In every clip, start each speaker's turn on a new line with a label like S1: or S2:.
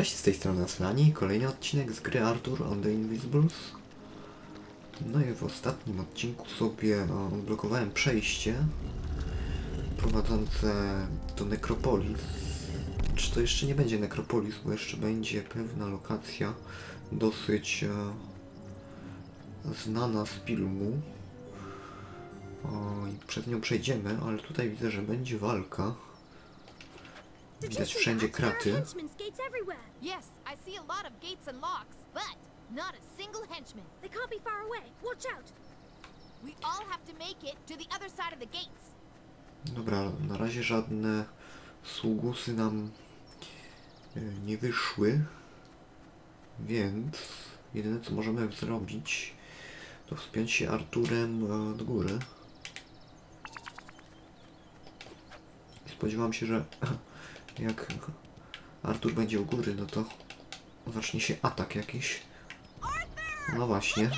S1: Cześć, z tej strony Aslani, kolejny odcinek z gry Arthur on the Invisibles. No i w ostatnim odcinku sobie e, odblokowałem przejście prowadzące do Nekropolis. Czy to jeszcze nie będzie Nekropolis, bo jeszcze będzie pewna lokacja dosyć e, znana z filmu. I przez nią przejdziemy, ale tutaj widzę, że będzie walka. Widać wszędzie kraty.
S2: Yes, I see a lot of gates and locks, but not a single henchman.
S3: They can't be far away. Watch out.
S2: We all have to make it to the other side of the gates.
S1: Dobra, na razie żadne sługusy nam e, nie wyszły, więc jedyne co możemy zrobić to wspiąć się Arturem e, do góry. Spodziewam się, że jak Artur będzie u góry, no to zacznie się atak jakiś. No właśnie.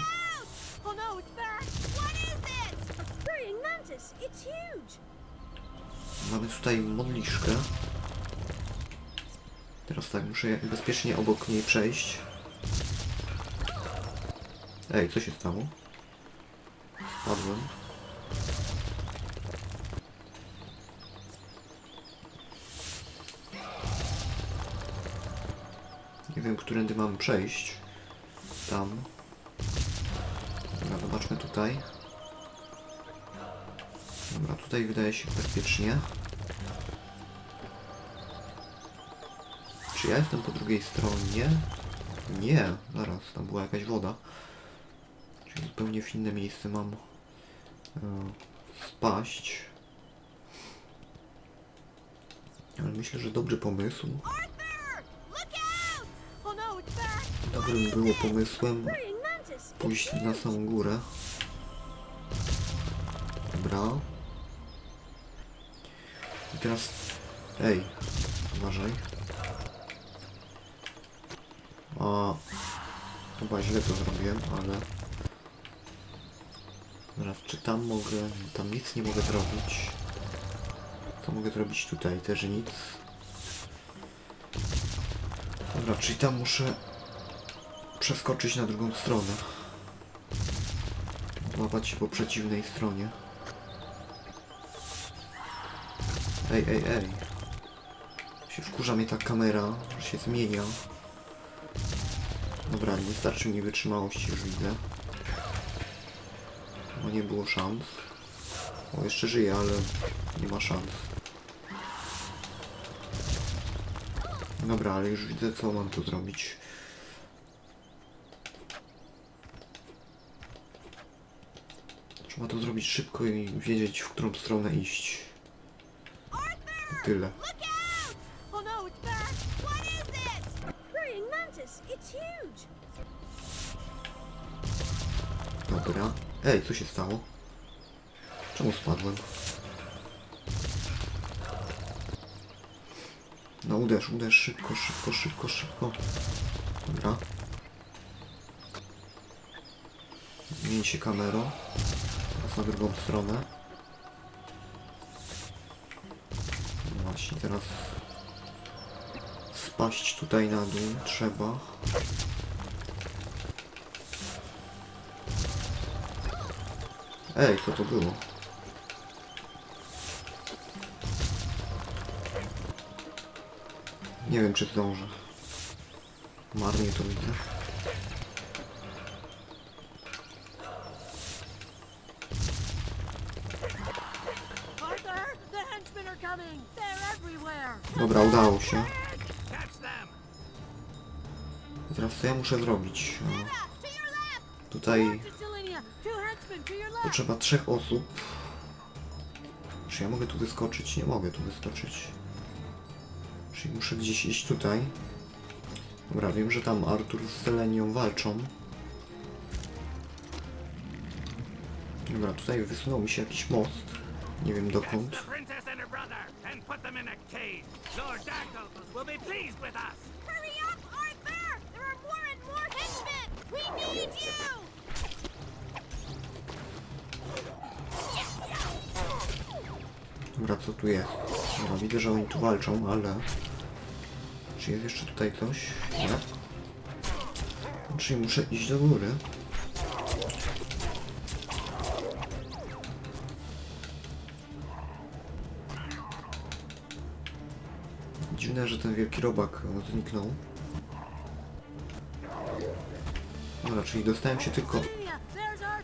S1: Mamy tutaj modliszkę. Teraz tak, muszę bezpiecznie obok niej przejść. Ej, co się stało? Padłem. Nie wiem, którędy mam przejść. Tam. Dobra, zobaczmy tutaj. Dobra, tutaj wydaje się bezpiecznie. Czy ja jestem po drugiej stronie? Nie, zaraz, tam była jakaś woda. Czyli zupełnie w inne miejsce mam e, spaść. Ale myślę, że dobry pomysł. Dobrym było pomysłem pójść na samą górę. Dobra. I teraz... Ej, uważaj. A... Chyba źle to zrobiłem, ale... Teraz, czy tam mogę... Tam nic nie mogę zrobić. Co mogę zrobić tutaj? Też nic. Dobra, czyli tam muszę przeskoczyć na drugą stronę. Łapać się po przeciwnej stronie. Ej, ej, ej. Się wkurza mnie ta kamera, że się zmienia. Dobra, nie starczy mi wytrzymałości, już widzę. Bo nie było szans. O, jeszcze żyje, ale nie ma szans. Dobra, ale już widzę, co mam tu zrobić. Trzeba to zrobić szybko i wiedzieć, w którą stronę iść. I tyle.
S2: Oh no.
S1: Dobra. Ej, co się stało? Czemu spadłem? No uderz, uderz, szybko, szybko, szybko, szybko. Dobra. Zmień się kamerą. Na drugą stronę. No właśnie, teraz spaść tutaj na dół trzeba. Ej, co to było? Nie wiem, czy zdążę. Marnie to widzę.
S2: Arthur! The henchmen are coming! They're everywhere!
S1: Dobra, udało się. Teraz co ja muszę zrobić? Tutaj potrzeba trzech osób. Czy ja mogę tu wyskoczyć? Nie mogę tu wyskoczyć. Czyli muszę gdzieś iść tutaj. Dobra, wiem, że tam Artur z Selenią walczą. Dobra, tutaj wysunął mi się jakiś most. Nie wiem dokąd.
S4: the princess and her brother and put them in a cage. Lord will be pleased with us.
S2: Hurry up, Arthur! There are more and more henchmen! We need you!
S1: Dobra, co tu jest? Dobra, widzę, że oni tu walczą, ale... Czy jest jeszcze tutaj coś? Nie. Czyli muszę iść do góry. Dziwne, że ten wielki robak e, zniknął. Dobra, czyli dostałem się tylko,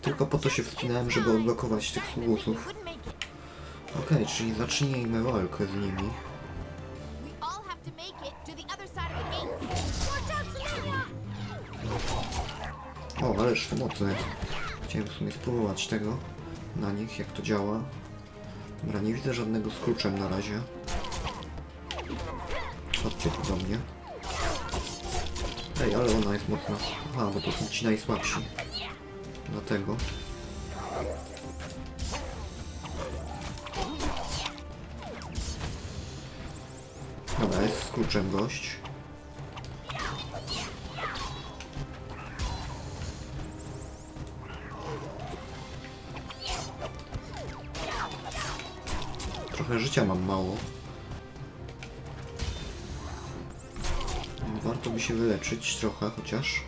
S1: tylko po to się wspinałem, żeby odblokować tych sługusów. Okej, czyli zacznijmy walkę z nimi. O, ależ to mocne. Chciałem w sumie spróbować tego na nich, jak to działa. Dobra, nie widzę żadnego z kluczem na razie. Chodźcie do mnie. Ej, ale ona jest mocna. Aha, bo to są ci najsłabsi. Dlatego. Dobra, jest z kluczem gość. Trochę życia mam mało. By się wyleczyć trochę chociaż.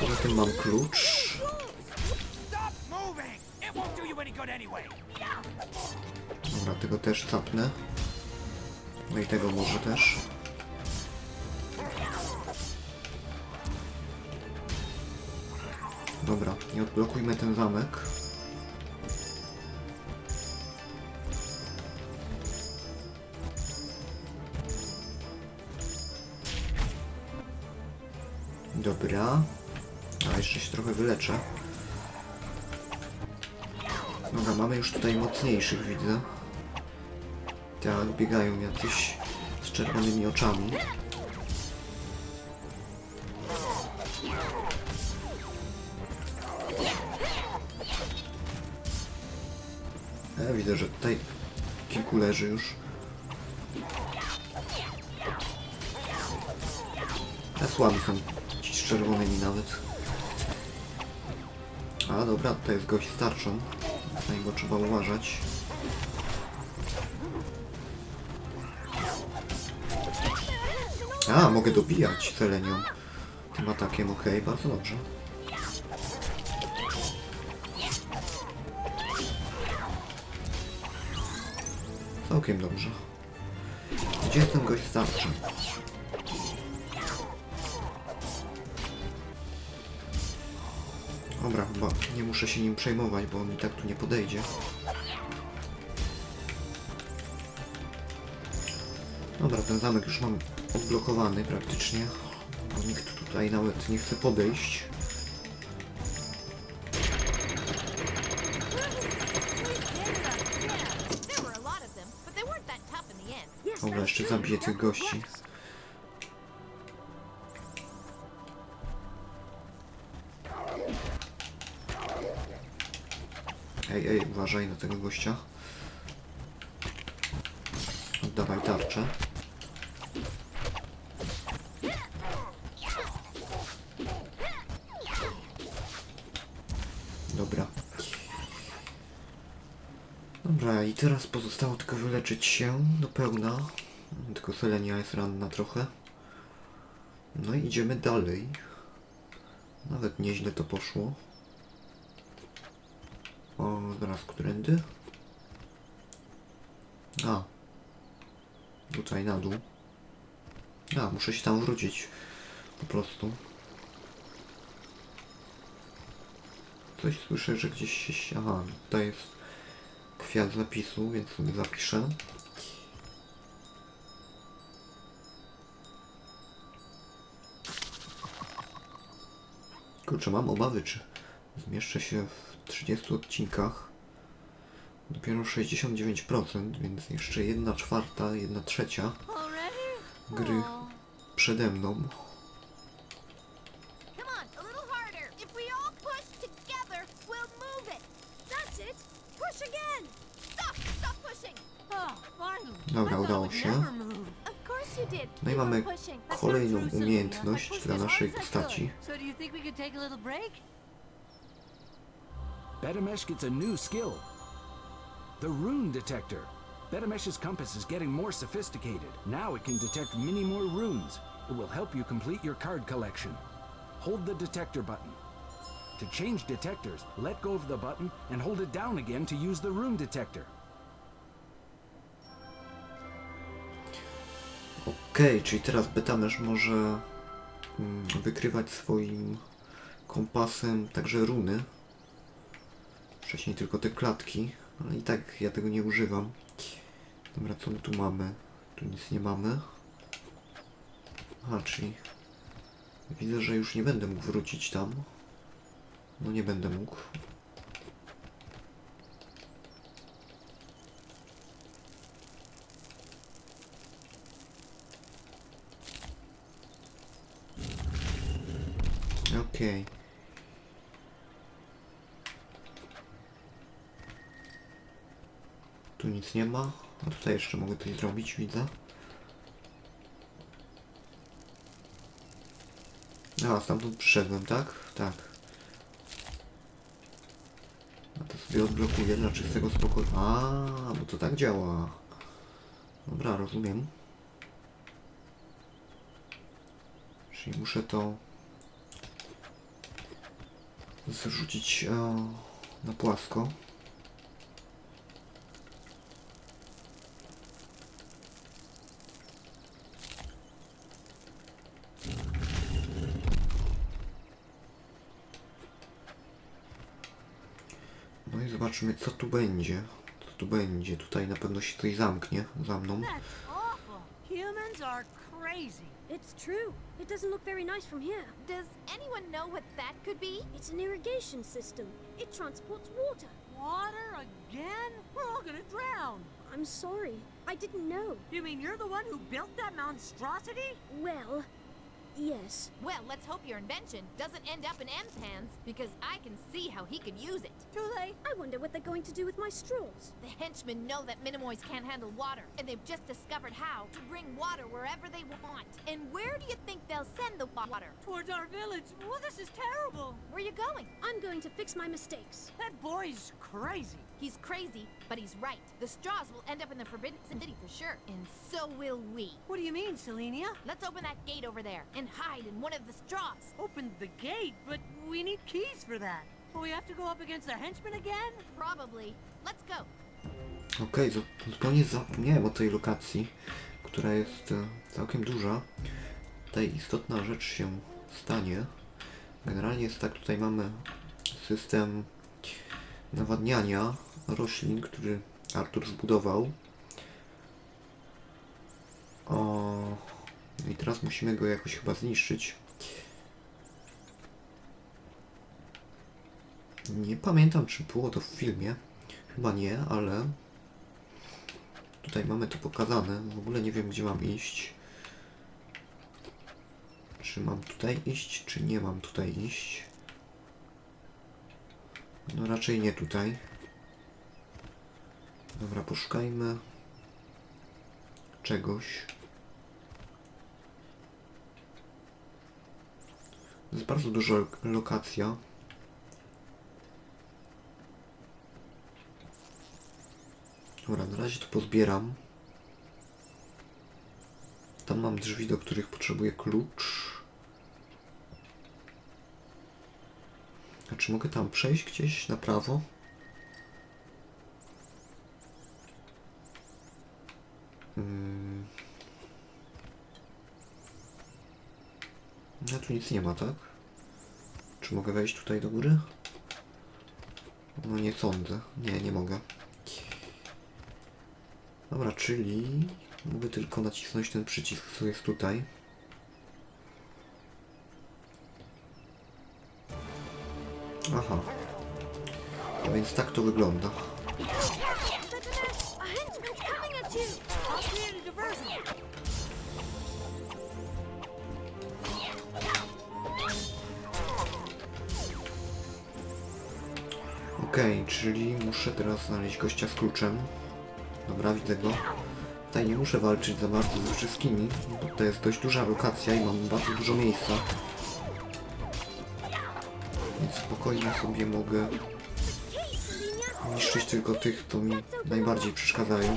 S1: Poza tym mam klucz. Dobra, tego też capnę. No i tego może też. Dobra, nie odblokujmy ten zamek. Dobra. A jeszcze się trochę wyleczę. Dobra, mamy już tutaj mocniejszych, widzę. Tak, biegają jacyś z czerwonymi oczami. E, widzę, że tutaj kilku leży już. A słabi są czerwonymi nawet. A dobra, to jest gość z tarczą. Na niego trzeba uważać. A, mogę dobijać Selenią tym atakiem, okej, bardzo dobrze. Całkiem dobrze. Gdzie jest ten gość z tarczą? Dobra, chyba nie muszę się nim przejmować, bo on i tak tu nie podejdzie. Dobra, ten zamek już mam odblokowany praktycznie. Bo nikt tutaj nawet nie chce podejść. Dobra, jeszcze zabiję tych gości. Uważaj na tego gościa. Oddawaj tarczę. Dobra. Dobra, i teraz pozostało tylko wyleczyć się do pełna. Tylko Selenia jest ranna trochę. No i idziemy dalej. Nawet nieźle to poszło. Zaraz, którędy? A. Tutaj na dół. A, muszę się tam wrócić. Po prostu. Coś słyszę, że gdzieś się... Aha, tutaj jest kwiat zapisu, więc sobie zapiszę. Kurczę, mam obawy, czy zmieszczę się w 30 odcinkach. Dopiero 69%, więc jeszcze jedna czwarta, jedna trzecia
S2: Already?
S1: gry przede mną.
S3: Oh.
S1: Dobra, udało się. No i mamy kolejną umiejętność dla naszej postaci.
S5: Betamesh gets a new skill. The Rune Detector. Betamesh's compass is getting more sophisticated. Now it can detect many more runes. It will help you complete your card collection. Hold the detector button. To change detectors, let go of the button and hold it down again to use the rune detector.
S1: Okej, czyli teraz Betamesz może mm, wykrywać swoim kompasem także runy. Wcześniej tylko te klatki, ale i tak ja tego nie używam. Dobra, co my tu mamy? Tu nic nie mamy. Aha, czyli widzę, że już nie będę mógł wrócić tam. No nie będę mógł. Okej. Tu nic nie ma. A tutaj jeszcze mogę coś zrobić, widzę. A, stamtąd przyszedłem, tak? Tak. A to sobie odblokuję dla czystego spokoju. A, bo to tak działa. Dobra, rozumiem. Czyli muszę to zrzucić e, na płasko. No i zobaczymy co tu będzie. Co tu będzie? Tutaj na pewno się coś zamknie za mną.
S3: That's awful. Humans are crazy.
S6: It's true. It doesn't look very nice from here.
S2: Does anyone know what that could be?
S6: It's an irrigation system. It transports water.
S3: Water again? We're all gonna drown.
S6: I'm sorry. I didn't know.
S3: You mean you're the one who built that monstrosity?
S6: Well, yes.
S2: Well, let's hope your invention doesn't end up in M's hands, because I can see how he could use it.
S3: Too late.
S6: I wonder what they're going to do with my straws.
S2: The henchmen know that Minimoys can't handle water, and they've just discovered how to bring water wherever they want. And where do you think they'll send the water?
S3: Towards our village. Well, this is terrible.
S2: Where are you going?
S6: I'm going to fix my mistakes.
S3: That boy's crazy.
S2: He's crazy, but he's right. The straws will end up in the Forbidden City for sure, and so will we.
S3: What do you mean, Selenia?
S2: Let's open that gate over there and hide in one of the straws.
S3: Opened the gate, but we need keys for that. Will we have to go up against the henchmen again?
S2: Probably. Let's go.
S1: Okej, zu- zupełnie zapomniałem o tej lokacji, która jest e, całkiem duża. Tutaj istotna rzecz się stanie. Generalnie jest tak, tutaj mamy system nawadniania roślin, który Artur zbudował. O, no i teraz musimy go jakoś chyba zniszczyć. Nie pamiętam, czy było to w filmie. Chyba nie, ale tutaj mamy to pokazane. W ogóle nie wiem, gdzie mam iść. Czy mam tutaj iść, czy nie mam tutaj iść? No raczej nie tutaj. Dobra, poszukajmy czegoś. To jest bardzo duża lo- lokacja. Dobra, na razie to pozbieram. Tam mam drzwi, do których potrzebuję klucz. A czy mogę tam przejść gdzieś na prawo? Mm. No tu nic nie ma, tak? Czy mogę wejść tutaj do góry? No nie sądzę. Nie, nie mogę. Dobra, czyli mogę tylko nacisnąć ten przycisk, co jest tutaj. Więc tak to wygląda. Okej, czyli muszę teraz znaleźć gościa z kluczem. Dobra, widzę go. Tutaj nie muszę walczyć za bardzo ze wszystkimi, bo to jest dość duża lokacja i mam bardzo dużo miejsca. Więc spokojnie sobie mogę! niszczyć tylko tych, którzy mi najbardziej przeszkadzają.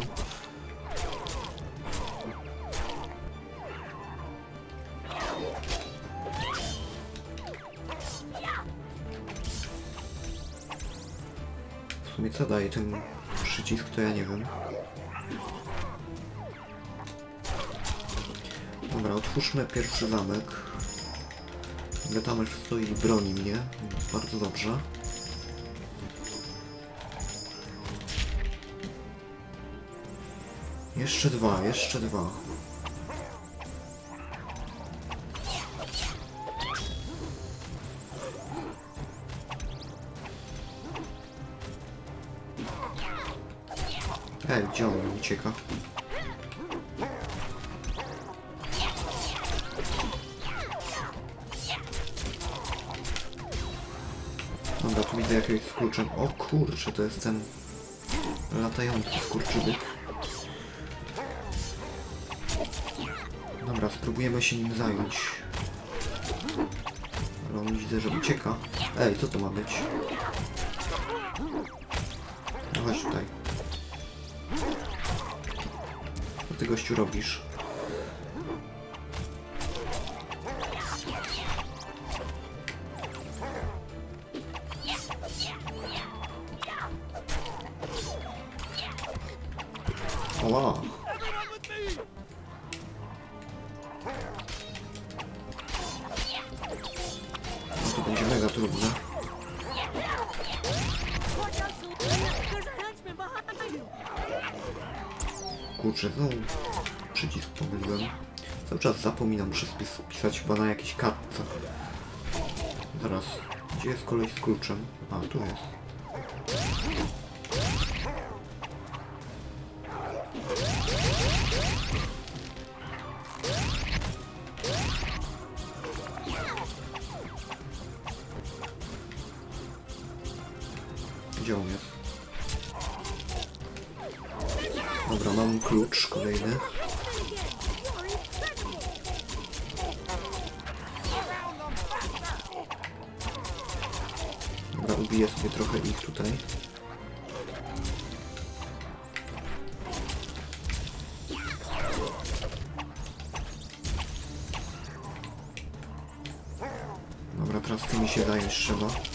S1: W sumie co daje ten przycisk, to ja nie wiem. Dobra, otwórzmy pierwszy zamek. Gatamerz stoi i broni mnie, bardzo dobrze. Jeszcze dwa, jeszcze dwa. Ej, gdzie on ucieka? Dobra, tu widzę jakiegoś z kluczem. O kurczę, to jest ten latający skurczybyk. Spróbujemy się nim zająć. Ale on widzę, że ucieka. Ej, co to ma być? No chodź tutaj. Co ty gościu robisz? No Kurczę, znowu przycisk pomyliłem. Cały czas zapominam, muszę spis pisać chyba na jakiejś kartce. Zaraz, gdzie jest koleś z kluczem? A, tu jest. Dobra, ubiję sobie trochę ich tutaj. Dobra, teraz tymi się zająć trzeba.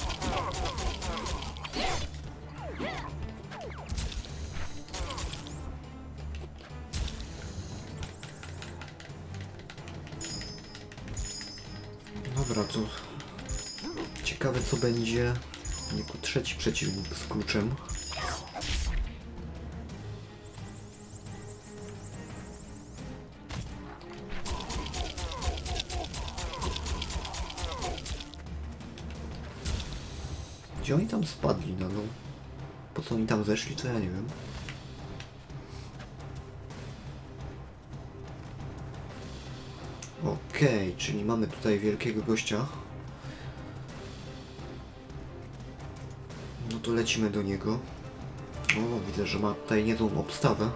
S1: Trzeci przeciwnik z kluczem. Gdzie oni tam spadli na dół? Po co oni tam zeszli, to ja nie wiem. Okej, czyli mamy tutaj wielkiego gościa. To lecimy do niego. O, widzę, że ma tutaj niezłą obstawę.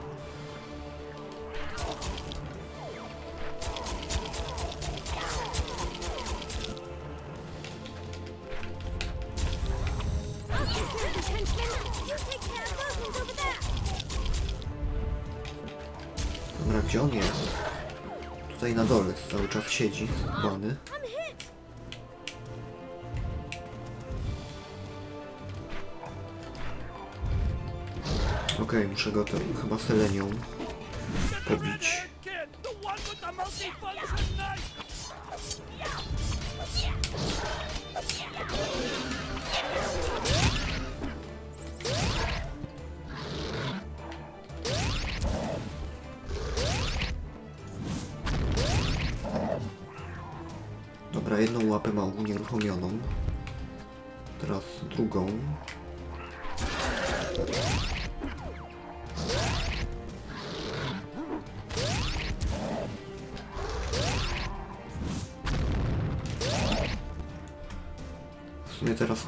S1: Dobra, gdzie on jest? Tutaj na dole cały czas siedzi, bany. Okej, muszę go to chyba selenią pobić. Dobra, jedną łapę ma unieruchomioną. Teraz drugą.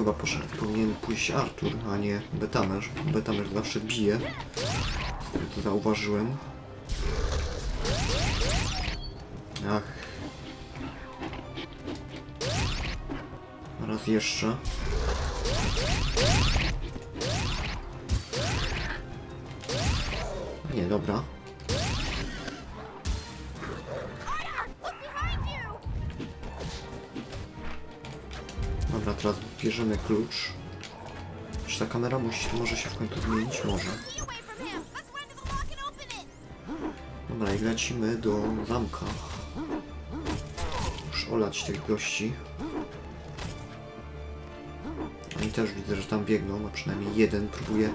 S1: Chyba poszedł, powinien pójść Artur, a nie Betamerz. Betamerz zawsze bije. Co zauważyłem. Ach, Raz jeszcze. Nie, dobra. Bierzemy klucz. Czy ta kamera musi, może się w końcu zmienić? Może. Dobra, i lecimy do zamka. Już olać tych gości. Oni też widzę, że tam biegną, a przynajmniej jeden próbuje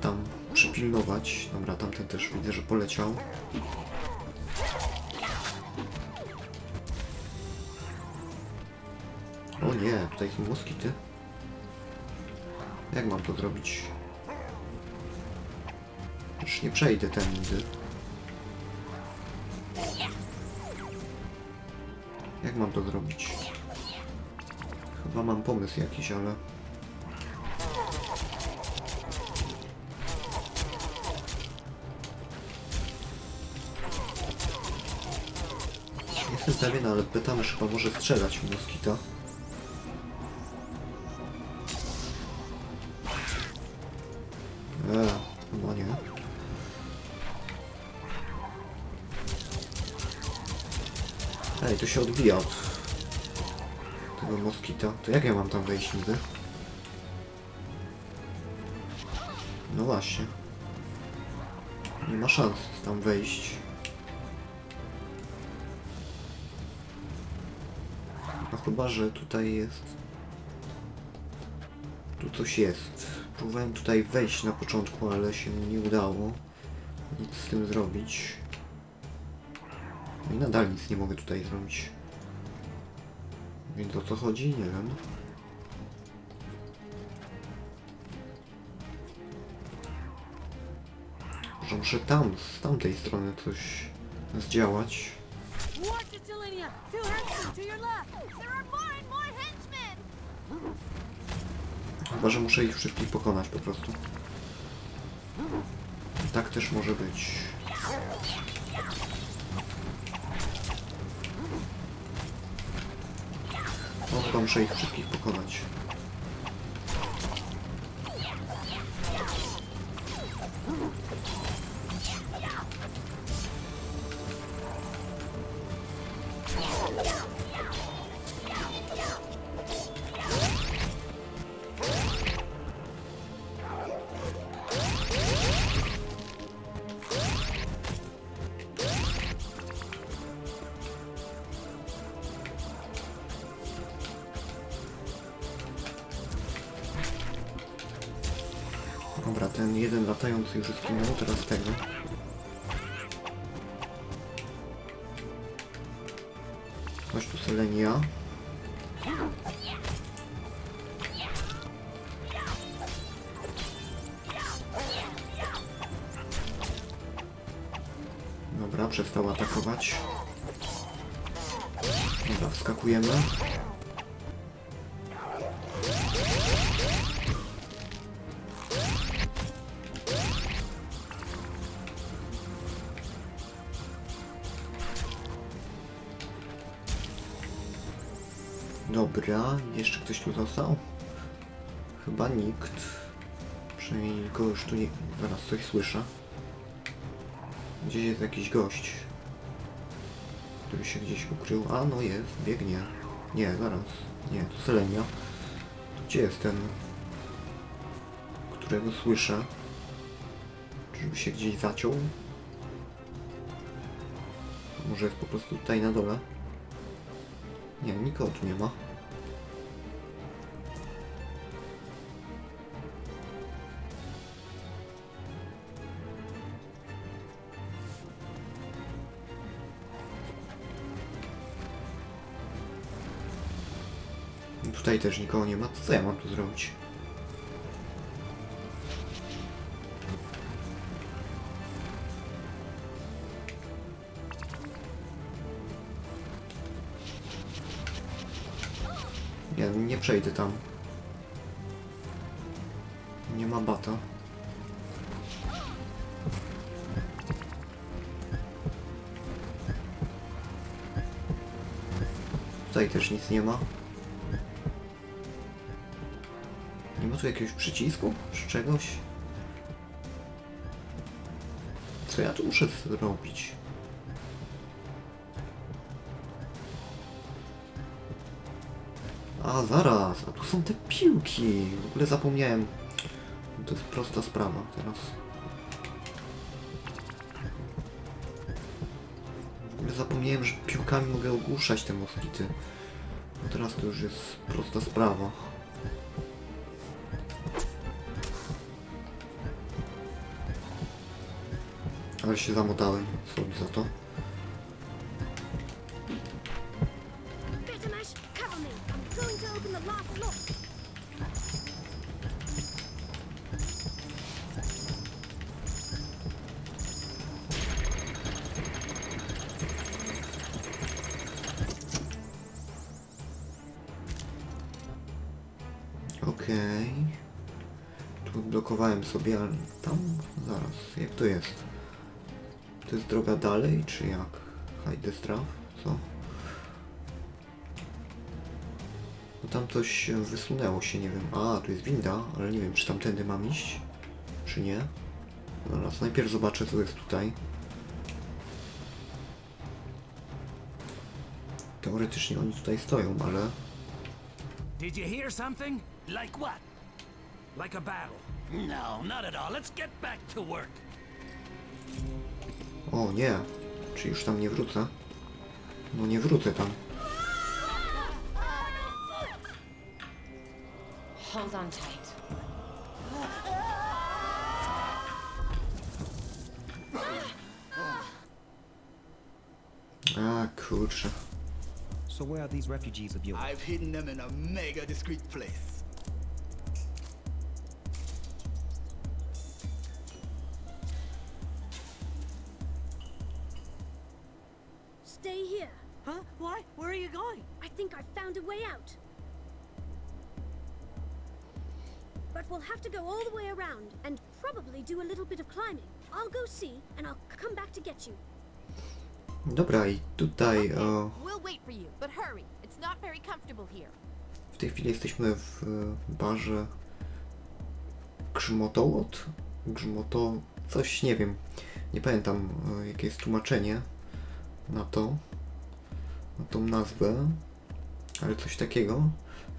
S1: tam przypilnować. Dobra, tamten też widzę, że poleciał. Tutaj są moskity. Jak mam to zrobić? Już nie przejdę tędy. Jak mam to zrobić? Chyba mam pomysł jakiś, ale... Jestem pewien, ale pytamy, czy chyba może strzelać w moskita. Od tego moskita. To jak ja mam tam wejść niby? No właśnie. Nie ma szans tam wejść. No chyba, że tutaj jest... Tu coś jest. Próbowałem tutaj wejść na początku, ale się nie udało nic z tym zrobić. No i nadal nic nie mogę tutaj zrobić. Więc o co chodzi? Nie wiem. Może muszę tam, z tamtej strony coś zdziałać. Chyba, że muszę ich wszystkich pokonać po prostu. Tak też może być. Chyba muszę ich wszystkich pokonać. Jeden latający już zginął, teraz tego. Dobra, jeszcze ktoś tu został? Chyba nikt. Przynajmniej nikogo już tu nie... Zaraz coś słyszę. Gdzieś jest jakiś gość. Który się gdzieś ukrył. A, no jest, biegnie. Nie, zaraz. Nie, to Selenia. Gdzie jest ten... Którego słyszę? Czyżby się gdzieś zaciął? Może jest po prostu tutaj na dole? Nie, nikogo tu nie ma. Tutaj też nikogo nie ma. Co ja mam tu zrobić? Nie, nie przejdę tam. Nie ma bata. Tutaj też nic nie ma. Ma tu jakiegoś przycisku? Czy czegoś? Co ja tu muszę zrobić? A, zaraz, a tu są te piłki. W ogóle zapomniałem. To jest prosta sprawa teraz. W ogóle zapomniałem, że piłkami mogę ogłuszać te moskity. No teraz to już jest prosta sprawa. Ale się zamotałem sobie za to. Okej. Tu blokowałem sobie, ale tam zaraz. Jak to jest? To jest droga dalej, czy jak? Hide straw? Co? No tam coś wysunęło się, nie wiem. A, tu jest winda, ale nie wiem, czy tamtędy mam iść, czy nie. Zaraz, najpierw zobaczę, co jest tutaj. Teoretycznie oni tutaj stoją, ale...
S5: Did you hear something?
S4: Like what?
S5: Like a battle.
S4: No, not at all. Let's get back to work.
S1: O nie, czy już tam nie wrócę? No nie wrócę tam.
S7: Hold on tight.
S1: A kurczę.
S8: So where are these refugees of yours?
S9: I've hidden them in a mega discreet place.
S3: Huh? Why? Where are you going?
S6: I think I've found a way out. But we'll have to go all the way around and probably do a little bit of climbing. I'll go see and I'll come back to get you.
S1: Dobra, i tutaj o,
S2: we'll wait for you, but hurry. It's not very comfortable here.
S1: w tej chwili jesteśmy w e, barze Grzmotołot? Grzmoto... coś, nie wiem. Nie pamiętam e, jakie jest tłumaczenie na to, na tą nazwę, ale coś takiego.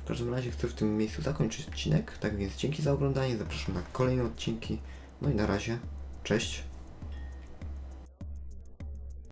S1: W każdym razie chcę w tym miejscu zakończyć odcinek, tak więc dzięki za oglądanie, zapraszam na kolejne odcinki. No i na razie, cześć.